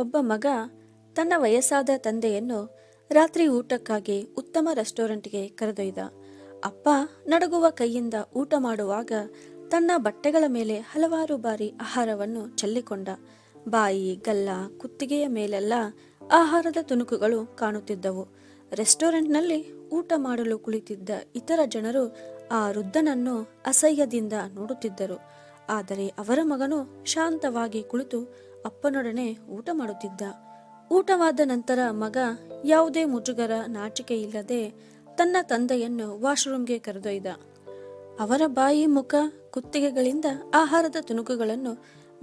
ಒಬ್ಬ ಮಗ ತನ್ನ ವಯಸ್ಸಾದ ತಂದೆಯನ್ನು ರಾತ್ರಿ ಊಟಕ್ಕಾಗಿ ಉತ್ತಮ ರೆಸ್ಟೋರೆಂಟ್ಗೆ ಕರೆದೊಯ್ದ. ಅಪ್ಪ ನಡಗುವ ಕೈಯಿಂದ ಊಟ ಮಾಡುವಾಗ ತನ್ನ ಬಟ್ಟೆಗಳ ಮೇಲೆ ಹಲವಾರು ಬಾರಿ ಆಹಾರವನ್ನು ಚೆಲ್ಲಿಕೊಂಡ. ಬಾಯಿ, ಗಲ್ಲ, ಕುತ್ತಿಗೆಯ ಮೇಲೆಲ್ಲ ಆಹಾರದ ತುಣುಕುಗಳು ಕಾಣುತ್ತಿದ್ದವು. ರೆಸ್ಟೋರೆಂಟ್ನಲ್ಲಿ ಊಟ ಮಾಡಲು ಕುಳಿತಿದ್ದ ಇತರ ಜನರು ಆ ವೃದ್ಧನನ್ನು ಅಸಹ್ಯದಿಂದ ನೋಡುತ್ತಿದ್ದರು. ಆದರೆ ಅವರ ಮಗನು ಶಾಂತವಾಗಿ ಕುಳಿತು ಅಪ್ಪನೊಡನೆ ಊಟ ಮಾಡುತ್ತಿದ್ದ. ಊಟವಾದ ನಂತರ ಮಗ ಯಾವುದೇ ಮುಜುಗರ, ನಾಚಿಕೆ ಇಲ್ಲದೆ ತನ್ನ ತಂದೆಯನ್ನು ವಾಶ್ರೂಮ್ಗೆ ಕರೆದೊಯ್ದ. ಅವರ ಬಾಯಿ, ಮುಖ, ಕುತ್ತಿಗೆಗಳಿಂದ ಆಹಾರದ ತುಣುಕುಗಳನ್ನು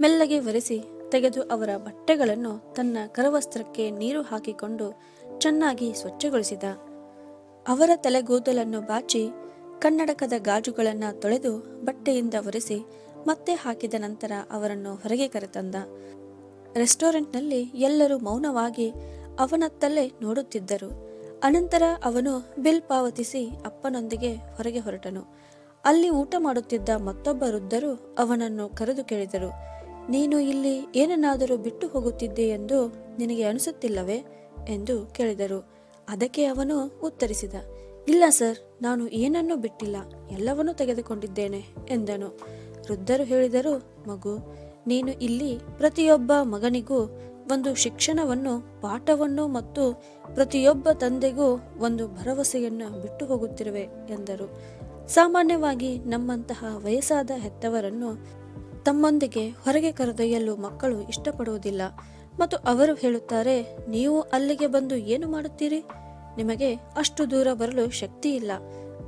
ಮೆಲ್ಲಗೆ ಒರೆಸಿ ತೆಗೆದು ಅವರ ಬಟ್ಟೆಗಳನ್ನು ತನ್ನ ಕರವಸ್ತ್ರಕ್ಕೆ ನೀರು ಹಾಕಿಕೊಂಡು ಚೆನ್ನಾಗಿ ಸ್ವಚ್ಛಗೊಳಿಸಿದ. ಅವರ ತಲೆಗೂದಲನ್ನು ಬಾಚಿ ಕನ್ನಡಕದ ಗಾಜುಗಳನ್ನು ತೊಳೆದು ಬಟ್ಟೆಯಿಂದ ಒರೆಸಿ ಮತ್ತೆ ಹಾಕಿದ ನಂತರ ಅವರನ್ನು ಹೊರಗೆ ಕರೆತಂದ. ರೆಸ್ಟೋರೆಂಟ್ನಲ್ಲಿ ಎಲ್ಲರೂ ಮೌನವಾಗಿ ಅವನತ್ತಲ್ಲೇ ನೋಡುತ್ತಿದ್ದರು. ಅನಂತರ ಅವನು ಬಿಲ್ ಪಾವತಿಸಿ ಅಪ್ಪನೊಂದಿಗೆ ಹೊರಗೆ ಹೊರಟನು. ಅಲ್ಲಿ ಊಟ ಮಾಡುತ್ತಿದ್ದ ಮತ್ತೊಬ್ಬ ವೃದ್ಧರು ಅವನನ್ನು ಕರೆದು ಕೇಳಿದರು, ನೀನು ಇಲ್ಲಿ ಏನನ್ನಾದರೂ ಬಿಟ್ಟು ಹೋಗುತ್ತಿದ್ದೆ ಎಂದು ನಿನಗೆ ಅನಿಸುತ್ತಿಲ್ಲವೇ? ಎಂದು ಕೇಳಿದರು. ಅದಕ್ಕೆ ಅವನು ಉತ್ತರಿಸಿದ, ಇಲ್ಲ ಸರ್, ನಾನು ಏನನ್ನೂ ಬಿಟ್ಟಿಲ್ಲ, ಎಲ್ಲವನ್ನೂ ತೆಗೆದುಕೊಂಡಿದ್ದೇನೆ, ಎಂದನು. ವೃದ್ಧರು ಹೇಳಿದರು, ಮಗು, ನೀನು ಇಲ್ಲಿ ಪ್ರತಿಯೊಬ್ಬ ಮಗನಿಗೂ ಒಂದು ಶಿಕ್ಷಣವನ್ನು, ಪಾಠವನ್ನು ಮತ್ತು ಪ್ರತಿಯೊಬ್ಬ ತಂದೆಗೂ ಒಂದು ಭರವಸೆಯನ್ನು ಬಿಟ್ಟು ಹೋಗುತ್ತಿರುವೆ, ಎಂದರು. ಸಾಮಾನ್ಯವಾಗಿ ನಮ್ಮಂತಹ ವಯಸ್ಸಾದ ಹೆತ್ತವರನ್ನು ತಮ್ಮೊಂದಿಗೆ ಹೊರಗೆ ಕರೆದೊಯ್ಯಲು ಮಕ್ಕಳು ಇಷ್ಟಪಡುವುದಿಲ್ಲ. ಮತ್ತು ಅವರು ಹೇಳುತ್ತಾರೆ, ನೀವು ಅಲ್ಲಿಗೆ ಬಂದು ಏನು ಮಾಡುತ್ತೀರಿ? ನಿಮಗೆ ಅಷ್ಟು ದೂರ ಬರಲು ಶಕ್ತಿ ಇಲ್ಲ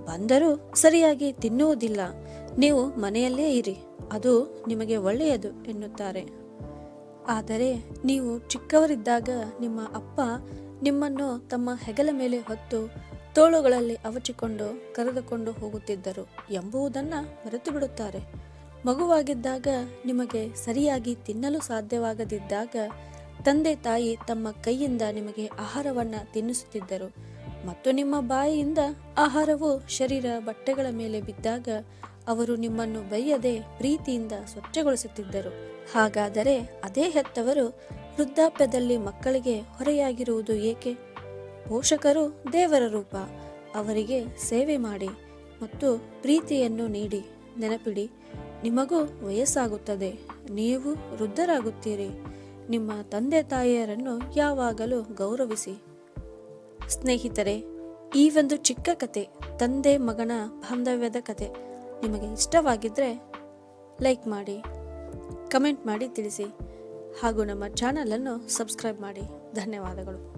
ಬಂದರೂ ಸರಿಯಾಗಿ ತಿನ್ನುವುದಿಲ್ಲ. ನೀವು ಮನೆಯಲ್ಲೇ ಇರಿ, ಅದು ನಿಮಗೆ ಒಳ್ಳೆಯದು ಎನ್ನುತ್ತಾರೆ. ಆದರೆ ನೀವು ಚಿಕ್ಕವರಿದ್ದಾಗ ನಿಮ್ಮ ಅಪ್ಪ ನಿಮ್ಮನ್ನು ತಮ್ಮ ಹೆಗಲ ಮೇಲೆ ಹೊತ್ತು ತೋಳುಗಳಲ್ಲಿ ಅವಚಿಕೊಂಡು ಕರೆದುಕೊಂಡು ಹೋಗುತ್ತಿದ್ದರು ಎಂಬುದನ್ನು ಮರೆತು ಬಿಡುತ್ತಾರೆ ಮಗುವಾಗಿದ್ದಾಗ ನಿಮಗೆ ಸರಿಯಾಗಿ ತಿನ್ನಲು ಸಾಧ್ಯವಾಗದಿದ್ದಾಗ ತಂದೆ ತಾಯಿ ತಮ್ಮ ಕೈಯಿಂದ ನಿಮಗೆ ಆಹಾರವನ್ನು ತಿನ್ನಿಸುತ್ತಿದ್ದರು ಮತ್ತು ನಿಮ್ಮ ಬಾಯಿಯಿಂದ ಆಹಾರವು ಶರೀರ ಬಟ್ಟೆಗಳ ಮೇಲೆ ಬಿದ್ದಾಗ ಅವರು ನಿಮ್ಮನ್ನು ಬೈಯದೆ ಪ್ರೀತಿಯಿಂದ ಸ್ವಚ್ಛಗೊಳಿಸುತ್ತಿದ್ದರು. ಹಾಗಾದರೆ ಅದೇ ಹೆತ್ತವರು ವೃದ್ಧಾಪ್ಯದಲ್ಲಿ ಮಕ್ಕಳಿಗೆ ಹೊರೆಯಾಗಿರುವುದು ಏಕೆ? ಪೋಷಕರು ದೇವರ ರೂಪ, ಅವರಿಗೆ ಸೇವೆ ಮಾಡಿ ಮತ್ತು ಪ್ರೀತಿಯನ್ನು ನೀಡಿ. ನೆನಪಿಡಿ, ನಿಮಗೂ ವಯಸ್ಸಾಗುತ್ತದೆ, ನೀವು ವೃದ್ಧರಾಗುತ್ತೀರಿ. ನಿಮ್ಮ ತಂದೆ ತಾಯಿಯರನ್ನು ಯಾವಾಗಲೂ ಗೌರವಿಸಿ. ಸ್ನೇಹಿತರೆ, ಈ ಒಂದು ಚಿಕ್ಕ ಕತೆ, ತಂದೆ ಮಗನ ಬಾಂಧವ್ಯದ ಕತೆ ನಿಮಗೆ ಇಷ್ಟವಾಗಿದ್ದರೆ ಲೈಕ್ ಮಾಡಿ, ಕಮೆಂಟ್ ಮಾಡಿ ತಿಳಿಸಿ ಹಾಗೂ ನಮ್ಮ ಚಾನಲನ್ನು ಸಬ್ಸ್ಕ್ರೈಬ್ ಮಾಡಿ. ಧನ್ಯವಾದಗಳು.